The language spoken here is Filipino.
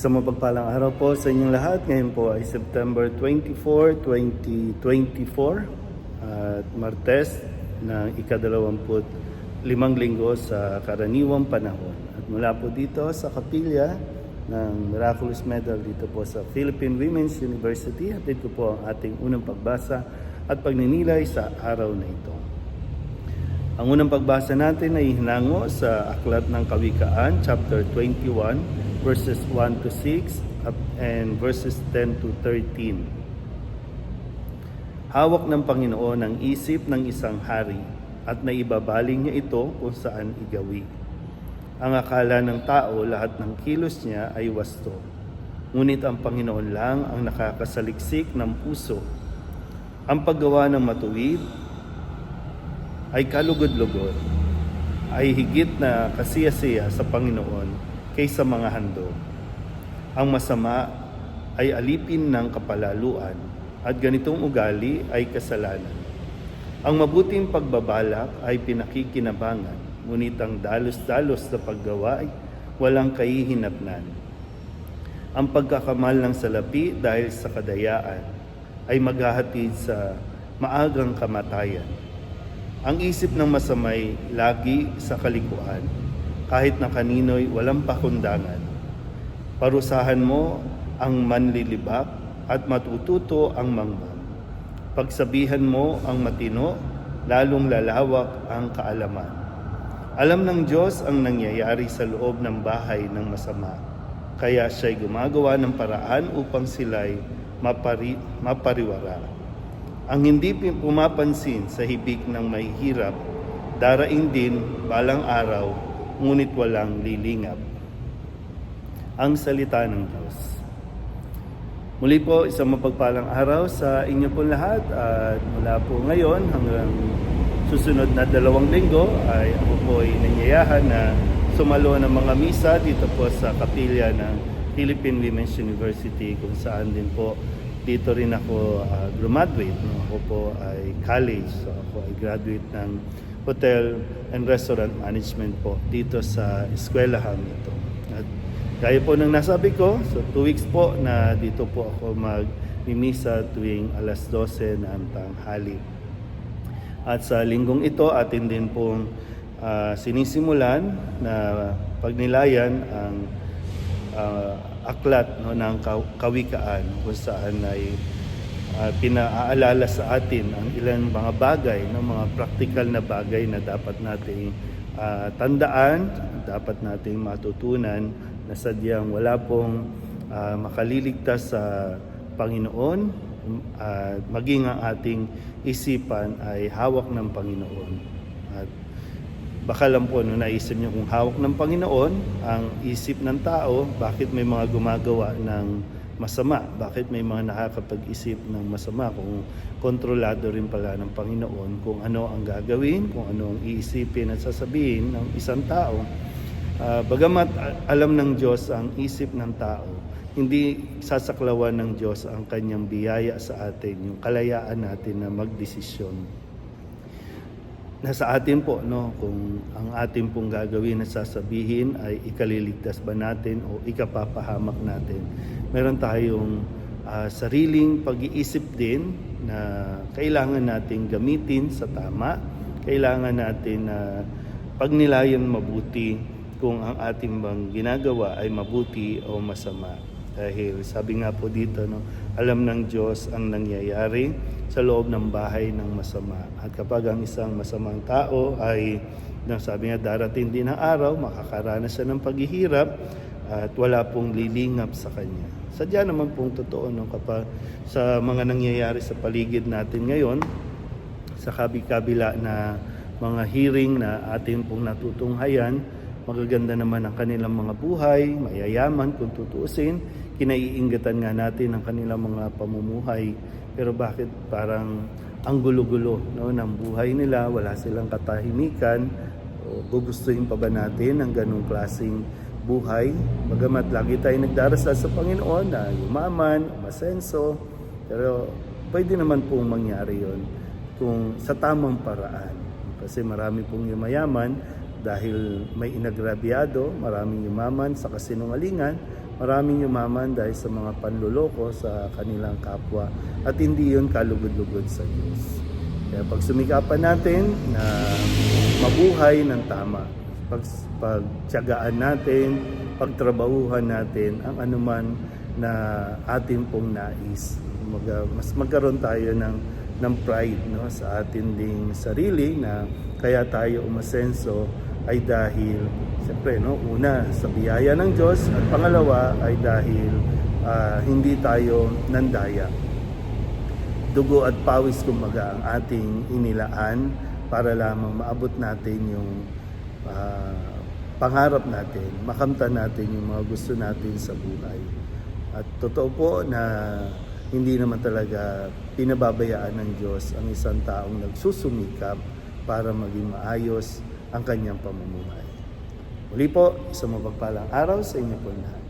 Sa mapagpalang araw po sa inyong lahat. Ngayon po ay September 24, 2024 at Martes ng ikadalawamput limang linggo sa karaniwang panahon. At mula po dito sa kapilya ng Miraculous Medal dito po sa Philippine Women's University. Hatid ko po ang ating unang pagbasa at pagninilay sa araw na ito. Ang unang pagbasa natin ay hinango sa Aklat ng Kawikaan, chapter 21, verses 1 to 6 up- and verses 10 to 13. Hawak ng Panginoon ang isip ng isang hari at naibabaling niya ito kung saan igawi. Ang akala ng tao lahat ng kilos niya ay wasto. Ngunit ang Panginoon lang ang nakakasaliksik ng puso. Ang paggawa ng matuwid ay kalugod-lugod, ay higit na kasiyasiya sa Panginoon kaysa mga handog. Ang masama ay alipin ng kapalaluan at ganitong ugali ay kasalanan. Ang mabuting pagbabalak ay pinakikinabangan, ngunit ang dalos-dalos na paggawa ay walang kahihinatnan. Ang pagkakamal ng salapi dahil sa kadayaan ay maghahatid sa maagang kamatayan. Ang isip ng masamay lagi sa kalikuan, kahit na kanino'y walang pakundangan. Parusahan mo ang manlilibak at matututo ang mangmang. Pagsabihan mo ang matino, lalong lalawak ang kaalaman. Alam ng Diyos ang nangyayari sa loob ng bahay ng masama, kaya siya'y gumagawa ng paraan upang sila'y mapari, mapariwara. Ang hindi pumapansin sa hibik ng may hirap, daraing din balang araw, ngunit walang lilingap. Ang salita ng Diyos. Muli po, isang mapagpalang araw sa inyo po lahat at mula po ngayon hanggang susunod na dalawang linggo ay ako po ay nanyayahan na sumalo ng mga misa dito po sa kapilya ng Philippine Women's University kung saan din po dito rin ako uh, graduate. No? Ako po ay college. So ako ay graduate ng Hotel and Restaurant Management po dito sa eskwelahan ito. At gaya po ng nasabi ko, so two weeks po na dito po ako mag-mimisa tuwing alas 12 ng tanghali. At sa linggong ito, atin din pong ah, sinisimulan na pagnilayan ang ah, aklat no, ng kaw- kawikaan kung saan ay ah, pinaaalala sa atin ang ilang mga bagay, no, mga practical na bagay na dapat nating ah, tandaan, dapat nating matutunan na sadyang wala pong ah, makaliligtas sa Panginoon at maging ang ating isipan ay hawak ng Panginoon. Baka lang po no, naisip niyo kung hawak ng Panginoon ang isip ng tao, bakit may mga gumagawa ng masama? Bakit may mga nakakapag-isip ng masama kung kontrolado rin pala ng Panginoon kung ano ang gagawin, kung ano ang iisipin at sasabihin ng isang tao. Ah, bagamat alam ng Diyos ang isip ng tao, hindi sasaklawan ng Diyos ang kanyang biyaya sa atin, yung kalayaan natin na magdesisyon. Nasa atin po, no, kung ang atin pong gagawin at sasabihin ay ikaliligtas ba natin o ikapapahamak natin. Meron tayong ah, sariling pag-iisip din na kailangan nating gamitin sa tama, kailangan natin na pagnilayan mabuti kung ang ating bang ginagawa ay mabuti o masama. Dahil sabi nga po dito, no, alam ng Diyos ang nangyayari sa loob ng bahay ng masama. At kapag ang isang masamang tao ay, sabi nga, darating din ang araw, makakaranas siya ng paghihirap at wala pong lilingap sa kanya. Sadya naman pong totoo no, kapag sa mga nangyayari sa paligid natin ngayon, sa kabi-kabila na mga hearing na atin pong natutunghayan, magaganda naman ang kanilang mga buhay, mayayaman kung tutuusin, kinaiingatan nga natin ang kanilang mga pamumuhay. Pero bakit parang ang gulo-gulo no, ng buhay nila, wala silang katahimikan, o gugustuhin pa ba natin ang ganong klaseng buhay? Bagamat lagi tayo nagdarasal sa Panginoon na yumaman, masenso, pero pwede naman pong mangyari yon kung sa tamang paraan. Kasi marami pong yumayaman dahil may inagrabyado, maraming yumaman sa kasinungalingan, Maraming yumaman dahil sa mga panluloko sa kanilang kapwa at hindi yun kalugod-lugod sa Diyos. Kaya pag sumikapan natin na mabuhay ng tama, pag, pagtyagaan natin, pagtrabahuhan natin ang anuman na ating pong nais. Mag, mas magkaroon tayo ng, ng pride no, sa ating ding sarili na kaya tayo umasenso ay dahil, siyempre, no, una, sa biyaya ng Diyos at pangalawa ay dahil ah, hindi tayo nandaya dugo at pawis kumbaga ang ating inilaan para lamang maabot natin yung ah, pangarap natin, makamtan natin yung mga gusto natin sa buhay. At totoo po na hindi naman talaga pinababayaan ng Diyos ang isang taong nagsusumikap para maging maayos ang kanyang pamumuhay. Muli po, isang mapagpalang araw sa inyo po lahat.